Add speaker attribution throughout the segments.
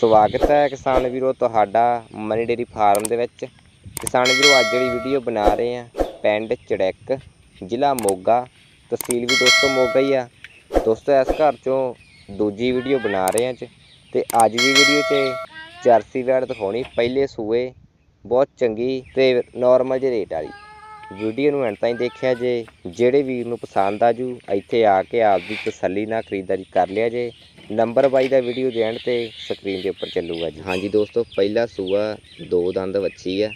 Speaker 1: ਸਵਾਗਤ ਹੈ ਕਿਸਾਨ ਵੀਰੋ, ਤੁਹਾਡਾ ਮਨੀ ਡੇਰੀ ਫਾਰਮ ਦੇ ਵਿੱਚ। ਕਿਸਾਨ ਵੀਰੋ, ਅੱਜ ਜਿਹੜੀ ਵੀਡੀਓ ਬਣਾ ਰਹੇ ਆ ਪਿੰਡ ਚੜੈਕ, ਜ਼ਿਲ੍ਹਾ ਮੋਗਾ। ਤਹਿਸੀਲ ਵੀ ਦੋਸਤੋ ਮੋਗਾ ਹੀ ਆ। ਦੋਸਤੋ, ਇਸ ਘਰ ਚੋਂ ਦੂਜੀ ਵੀਡੀਓ ਬਣਾ ਰਹੇ ਆ ਚ ਤੇ ਅੱਜ ਦੀ ਵੀਡੀਓ 'ਚ ਜਰਸੀ ਵੈੜ ਦਿਖਾਉਣੀ, ਪਹਿਲੇ ਸੂਏ, ਬਹੁਤ ਚੰਗੀ ਤੇ ਨਾਰਮਲ ਜਿਹੇ ਰੇਟ ਵਾਲੀ। ਵੀਡੀਓ ਨੂੰ ਐਂਡ ਤਾਈਂ ਦੇਖਿਆ ਜੇ, ਜਿਹੜੇ ਵੀਰ ਨੂੰ ਪਸੰਦ ਆ ਜੂ ਇੱਥੇ ਆ ਕੇ ਆਪਦੀ ਤਸੱਲੀ ਨਾਲ ਖਰੀਦਦਾਰੀ ਕਰ ਲਿਆ ਜੇ। ਨੰਬਰ ਬਾਈ ਦਾ ਵੀਡੀਓ ਦੇ ਐਂਡ ਤੇ ਸਕਰੀਨ ਦੇ ਉੱਪਰ ਚੱਲੂਗਾ ਜੀ। ਹਾਂਜੀ ਦੋਸਤੋ, ਪਹਿਲਾ ਸੂਆ ਦੋ ਦੰਦ ਵੱਛੀ ਆ।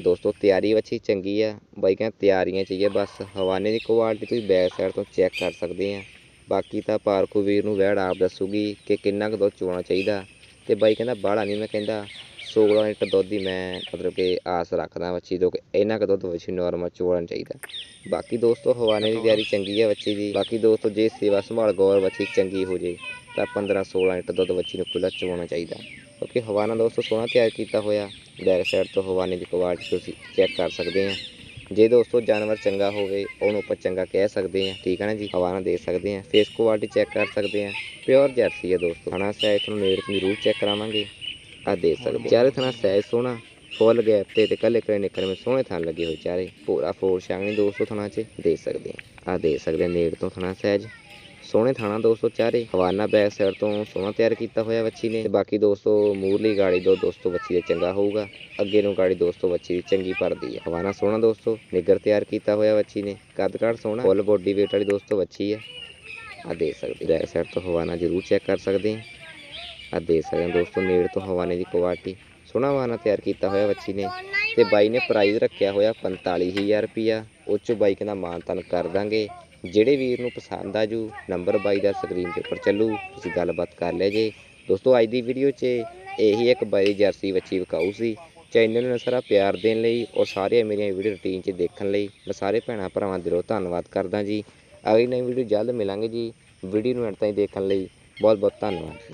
Speaker 1: ਦੋਸਤੋ, ਤਿਆਰੀ ਵੱਛੀ ਚੰਗੀ ਆ। ਬਾਈ ਕਹਿੰਦਾ ਤਿਆਰੀਆਂ ਚ ਹੀ ਆ, ਬਸ ਹਵਾਨੇ ਦੀ ਕੁਆਲਿਟੀ ਤੁਸੀਂ ਬੈਕ ਸਾਈਡ ਤੋਂ ਚੈੱਕ ਕਰ ਸਕਦੇ ਆ। ਬਾਕੀ ਤਾਂ ਪਾਰਕੂ ਵੀਰ ਨੂੰ ਵਹਿੜ ਆਪ ਦੱਸੂਗੀ ਕਿ ਕਿੰਨਾ ਕੁ ਦੁੱਧ ਚੋਣਾ ਚਾਹੀਦਾ। ਤੇ ਬਾਈ ਕਹਿੰਦਾ, ਬਾਹਲਾ ਨਹੀਂ ਮੈਂ ਕਹਿੰਦਾ। 16 ਲੀਟਰ ਦੁੱਧ ਦੀ ਮੈਂ ਮਤਲਬ ਕਿ ਆਸ ਰੱਖਦਾ ਬੱਚੀ ਤੋਂ ਕਿ ਇਹਨਾਂ ਕੁ ਦੁੱਧ ਵੱਛੀ ਨਾਰਮਲ ਚੋਣਾ ਚਾਹੀਦਾ। ਬਾਕੀ ਦੋਸਤੋ ਹਵਾਨੇ ਦੀ ਤਿਆਰੀ ਚੰਗੀ ਹੈ ਵੱਛੀ ਦੀ। ਬਾਕੀ ਦੋਸਤੋ ਜੇ ਸੇਵਾ ਸੰਭਾਲ ਗੌਰ ਵੱਛੀ ਚੰਗੀ ਹੋ ਜੇ, ਤਾਂ 15 16 ਲੀਟਰ ਦੁੱਧ ਵੱਛੀ ਨੂੰ ਖੁੱਲਾ ਚਵਾਉਣਾ ਚਾਹੀਦਾ। ਕਿਉਂਕਿ ਹਵਾਨਾ ਦੋਸਤੋ ਸੋਹਣਾ ਤਿਆਰ ਕੀਤਾ ਹੋਇਆ। ਬੈਕ ਸਾਈਡ ਤੋਂ ਹਵਾਨੇ ਦੀ ਕੁਆਲਿਟੀ ਤੁਸੀਂ ਚੈੱਕ ਕਰ ਸਕਦੇ ਆ। ਜੇ ਦੋਸਤੋ ਜਾਨਵਰ ਚੰਗਾ ਹੋਵੇ, ਉਹਨੂੰ ਆਪਾਂ ਚੰਗਾ ਕਹਿ ਸਕਦੇ ਆ। ਠੀਕ ਹੈ ਨਾ ਜੀ? ਹਵਾਨਾ ਦੇ ਸਕਦੇ ਆ। ਫੇਸ ਕੁਆਲਿਟੀ ਚੈੱਕ ਕਰ ਸਕਦੇ ਆ। ਪਿਓਰ ਜਰਸੀ ਹੈ ਦੋਸਤੋ। ਖਾਣਾ ਸਾਇਜ਼ ਤੁਹਾਨੂੰ ਨੇੜ ਤੋਂ ਜ਼ਰੂਰ ਚੈੱਕ ਕਰਾਵਾਂਗੇ। ਆ ਦੇ ਸਕਦੇ ਚਾਰੇ ਥਣਾ ਸਾਇਜ਼ ਸੋਹਣਾ ਫੁੱਲ ਗੈਪ ਤੇ ਤੇ ਕੱਲੇ ਕੱਲੇ ਨਿਕਲ ਮੇ ਸੋਹਣੇ ਥਣ ਲੱਗੇ ਹੋਏ ਚਾਰੇ ਪੂਰਾ ਫੋਰ ਸ਼ਾਂਗਣੀ 200 ਥਣਾ ਚ ਦੇ ਸਕਦੇ ਆ। ਦੇ ਸਕਦੇ ਨੇੜ ਤੋਂ ਥਣਾ ਸਾਇਜ਼ ਸੋਹਣੇ ਥਾਣਾ ਦੋਸਤੋ ਚਾਰੇ। ਹਵਾਨਾ ਬੈਕ ਸਾਈਡ ਤੋਂ ਸੋਹਣਾ ਤਿਆਰ ਕੀਤਾ ਹੋਇਆ ਵੱਛੀ ਨੇ। ਤੇ ਬਾਕੀ ਦੋਸਤੋ ਮੂਰਲੀ ਗਾੜੀ ਦੋ ਦੋਸਤੋ ਵੱਛੀ ਦੇ ਚੰਗਾ ਹੋਊਗਾ। ਅੱਗੇ ਨੂੰ ਗਾੜੀ ਦੋਸਤੋ ਵੱਛੀ ਦੀ ਚੰਗੀ ਭਰਦੀ ਹੈ ਹਵਾਨਾ ਸੋਹਣਾ ਦੋਸਤੋ ਨਿੱਗਰ ਤਿਆਰ ਕੀਤਾ ਹੋਇਆ ਵੱਛੀ ਨੇ। ਕੱਦ ਕਾਠ ਸੋਹਣਾ ਫੁੱਲ ਬੋਡੀ ਵੇਟ ਵਾਲੀ ਦੋਸਤੋ ਵੱਛੀ ਹੈ ਆ ਦੇ ਸਕਦੇ ਬੈਕ ਸਾਈਡ ਤੋਂ ਹਵਾਨਾ ਜ਼ਰੂਰ ਚੈੱਕ ਕਰ ਸਕਦੇ ਆ। ਆ ਦੇ ਸਕਦੇ ਹੋ ਦੋਸਤੋ, ਨੇੜ ਤੋਂ ਹਵਾਨੇ ਦੀ ਕੁਆਲਿਟੀ ਸੋਹਣਾ ਹਵਾਨਾ ਤਿਆਰ ਕੀਤਾ ਹੋਇਆ ਵੱਛੀ ਨੇ ਤੇ ਬਾਈ ਨੇ ਪ੍ਰਾਈਜ਼ ਰੱਖਿਆ ਹੋਇਆ 45000 ਰੁਪਿਆ ਉਹ 'ਚੋਂ ਬਾਈ ਕਹਿੰਦਾ ਮਾਨਤਨ ਕਰ ਦਾਂਗੇ। ਜਿਹੜੇ ਵੀਰ ਨੂੰ ਪਸੰਦ ਆ ਜੂ ਨੰਬਰ ਬਾਈ ਦਾ ਸਕਰੀਨ ਦੇ ਉੱਪਰ ਚੱਲੂ। ਤੁਸੀਂ ਗੱਲਬਾਤ ਕਰ ਲਿਆ ਜੇ। ਦੋਸਤੋ, ਅੱਜ ਦੀ ਵੀਡੀਓ 'ਚ ਇਹੀ ਇੱਕ ਬਾਈ ਜਰਸੀ ਵੱਛੀ ਵਿਕਾਊ ਸੀ। ਚੈਨਲ ਨੂੰ ਸਾਰਾ ਪਿਆਰ ਦੇਣ ਲਈ ਔਰ ਸਾਰੀਆਂ ਮੇਰੀਆਂ ਵੀਡੀਓ ਰੁਟੀਨ 'ਚ ਦੇਖਣ ਲਈ ਮੈਂ ਸਾਰੇ ਭੈਣਾਂ ਭਰਾਵਾਂ ਦਿਲੋਂ ਧੰਨਵਾਦ ਕਰਦਾ ਜੀ। ਅਗਲੀ ਨਵੀਂ ਵੀਡੀਓ ਜਲਦ ਮਿਲਾਂਗੇ ਜੀ। ਵੀਡੀਓ ਨੂੰ ਅੰਤ ਤਾਈਂ ਦੇਖਣ ਲਈ ਬਹੁਤ ਬਹੁਤ ਧੰਨਵਾਦ।